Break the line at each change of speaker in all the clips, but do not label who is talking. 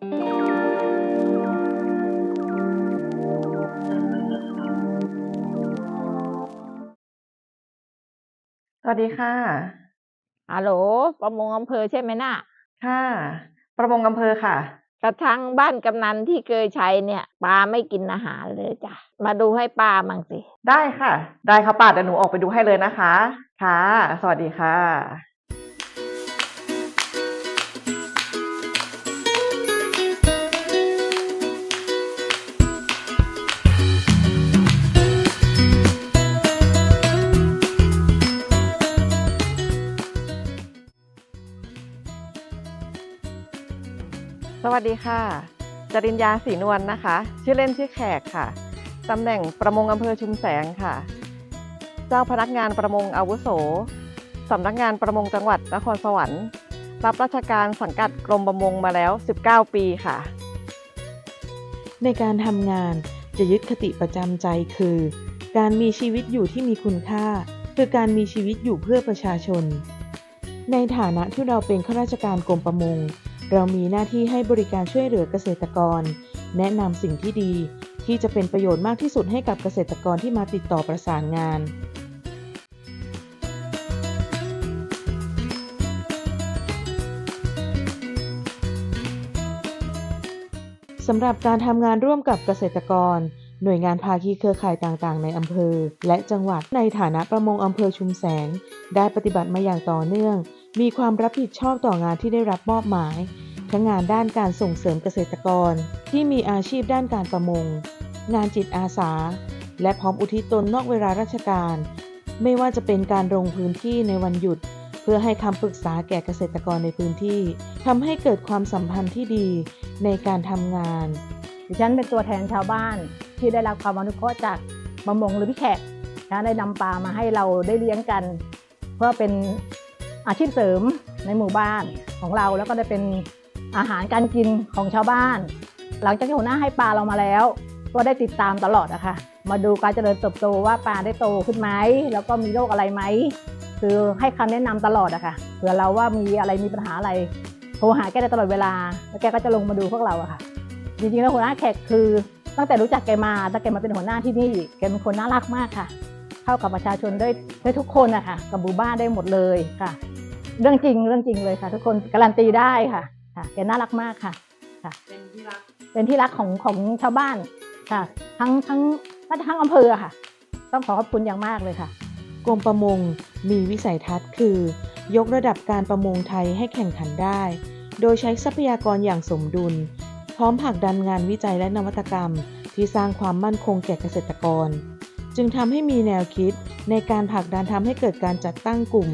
สวัสดีค่ะ
ฮัลโหลประมงอำเภอใช่ไหมน่ะ
ค่ะ ประมงอำเภอค่ะ
กระทั่งบ้านกำนันที่เคยใช้เนี่ยปลาไม่กินอาหารเลยจ้ะ มาดูให้ป้ามั่งสิ
ได้ค่ะ ได้ค่ะป้าเดี๋ยวหนูออกไปดูให้เลยนะคะ ค่ะ สวัสดีค่ะ สวัสดีค่ะ จริญญาศรีนวลนะคะ ชื่อเล่นชื่อแขกค่ะ ตำแหน่งประมงอำเภอชุมแสงค่ะ เจ้าพนักงานประมงอาวุโส สำนักงานประมงจังหวัดนครสวรรค์ รับราชการสังกัดกรมประมงมาแล้ว 19 ปีค่ะ
ในการทำงานจะยึดคติประจำใจคือ การมีชีวิตอยู่ที่มีคุณค่า คือการมีชีวิตอยู่เพื่อประชาชน ในฐานะที่เราเป็นข้าราชการกรมประมง เรามีหน้าที่ให้บริการช่วยเหลือเกษตรกร แนะนำสิ่งที่ดี ที่จะเป็นประโยชน์มากที่สุดให้กับเกษตรกรที่มาติดต่อประสานงานสำหรับการทำงานร่วมกับเกษตรกร หน่วยงานภาคีเครือข่ายต่างๆ ในอำเภอ และจังหวัดในฐานะประมงอำเภอชุมแสง ได้ปฏิบัติมาอย่างต่อเนื่อง มีความรับผิดชอบต่องานที่ได้รับมอบหมาย ทั้งงานด้านการส่งเสริมเกษตรกร ที่มีอาชีพด้านการประมง งานจิตอาสา และพร้อมอุทิศตนนอกเวลาราชการ ไม่ว่าจะเป็นการลงพื้นที่ในวันหยุด เพื่อให้คำปรึกษาแก่เกษตรกรในพื้นที่ทำให้เกิดความสัมพันธ์ที่ดีในการทำงาน
ดิฉันเป็นตัวแทนชาวบ้านที่ได้รับความอนุเคราะห์จากประมงหรือพี่แขกนะได้นำปลามาให้เราได้เลี้ยงกัน เพื่อเป็น อาชีพเสริมในหมู่บ้านของเราแล้วก็ได้เป็นอาหารการกินของชาวบ้าน หลังจากที่หัวหน้าให้ปลาเรามาแล้ว ก็ได้ติดตามตลอดอะคะ มาดูการเจริญเติบโตว่าปลาได้โตขึ้นไหมแล้วก็มีโรคอะไรไหมคือให้คำแนะนำตลอดอะค่ะเผื่อเราว่ามีอะไรมีปัญหาอะไรโทรหาแกได้ตลอดเวลา แล้วแกก็จะลงมาดูพวกเราอะค่ะ จริงๆแล้วหัวหน้าแขกคือตั้งแต่รู้จักแกมาตั้งแต่แกมาเป็นหัวหน้าที่นี่แกเป็นคนน่ารักมากค่ะ เข้ากับประชาชนได้ได้ทุกคนนะคะกับหมู่บ้านได้หมดเลยค่ะ เรื่องจริงเรื่องจริงเลยค่ะ ทุกคนการันตีได้ค่ะค่ะแกน่ารักมากค่ะค่ะ เป็นที่รักเป็นที่รักของของชาวบ้านค่ะ ทั้งทั้งน่าจะทั้งอำเภอค่ะ ต้องขอขอบคุณอย่างมากเลยค่ะ
กรมประมงมีวิสัยทัศน์คือ ยกระดับการประมงไทยให้แข่งขันได้ โดยใช้ทรัพยากรอย่างสมดุล พร้อมผลักดันงานวิจัยและนวัตกรรม ที่สร้างความมั่นคงแก่เกษตรกร จึงทำให้มีแนวคิดในการผลักดันทำให้เกิดการจัดตั้งกลุ่ม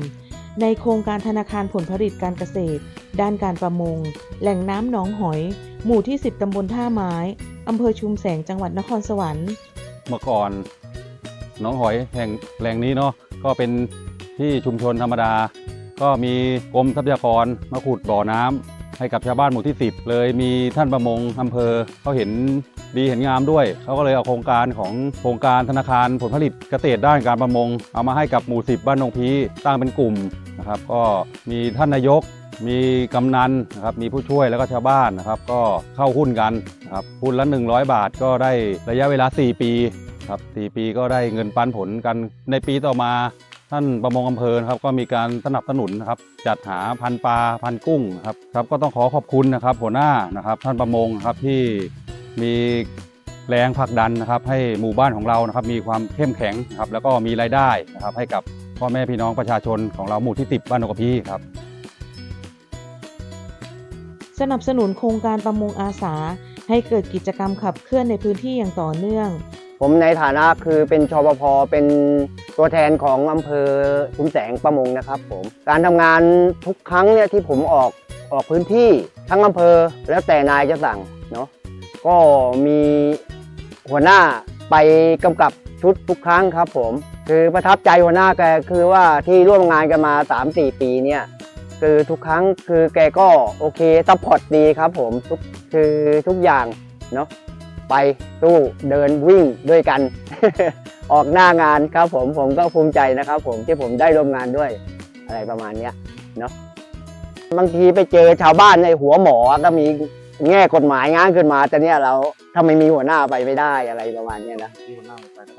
ในโครงการธนาคารผลผลิตการเกษตร ด้านการประมง แหล่งน้ำหนองหอย หมู่ที่ 10ตำบลท่าไม้อำเภอชุมแสงจังหวัดนครสวรรค์
เมื่อก่อนหน้องหอยแห่งแหล่งนี้เนาะก็เป็นที่ชุมชนธรรมดา ก็มีกรมทรัพยากรมาขุดบ่อน้ำให้กับชาวบ้านหมู่ที่ 10 เลยมีท่านประมงอำเภอเขาเห็น ดีเห็นงามด้วย เขาก็เลยเอาโครงการของโครงการธนาคารผลผลิตเกษตรด้านการประมง เอามาให้กับหมู่10บ้านนงพีตั้งเป็นกลุ่มนะครับ ก็มีท่านนายกมีกำนันนะครับ มีผู้ช่วยแล้วก็ชาวบ้านนะครับ ก็เข้าหุ้นกันนะครับหุ้นละ 100 บาทก็ได้ระยะเวลา 4 ปีครับ4ปีก็ได้เงินปันผลกันในปีต่อมาท่านประมงอำเภอครับก็มีการสนับสนุนนะครับ จัดหาพันปลาพันกุ้งครับครับก็ต้องขอขอบคุณนะครับ หัวหน้านะครับ ท่านประมงครับที่ มีแรงผลักดันนะครับ ให้หมู่บ้านของเรานะครับ มีความเข้มแข็งนะครับ แล้วก็มีรายได้นะครับ ให้กับพ่อแม่พี่น้องประชาชนของเราหมู่ที่ 10 บ้านนกกระพีครับ
สนับสนุนโครงการประมงอาสา ให้เกิดกิจกรรมขับเคลื่อนในพื้นที่อย่างต่อเนื่อง
ผมในฐานะคือเป็นชปภเป็นตัวแทนของอำเภอชุมแสงประมงนะครับผมการทำงานทุกครั้งเนี่ยที่ผมออกออกพื้นที่ทั้งอำเภอแล้วแต่นายจะสั่งเนาะ ก็มีหัวหน้าไปกำกับชุดทุกครั้งครับผม คือประทับใจหัวหน้าแกคือว่าที่ร่วมงานกันมา 3-4 ปีเนี่ยคือทุกครั้งคือแกก็โอเคซัพพอร์ตดีครับผมทุกคือทุกอย่างเนาะไปตู้เดินวิ่งด้วยกัน ออกหน้างานครับผมผมก็ภูมิใจนะครับ ผมที่ผมได้ร่วมงานด้วยอะไรประมาณเนี้ยเนาะบางทีไปเจอชาวบ้านในหัวหมอก็มี แง่กฎหมายง้างขึ้นมาแต่เนี่ยเราถ้าไม่มีหัวหน้าไปไม่ได้อะไรประมาณเนี้ยนะ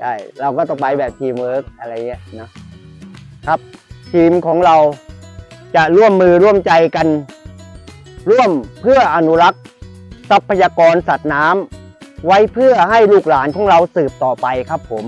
ใช่เราก็ต้องไปแบบทีมเวิร์กอะไรเงี้ยนะครับ ทีมของเราจะร่วมมือร่วมใจกัน ร่วมเพื่ออนุรักษ์ ทรัพยากรสัตว์น้ำไว้เพื่อให้ลูกหลานของเราสืบต่อไปครับผม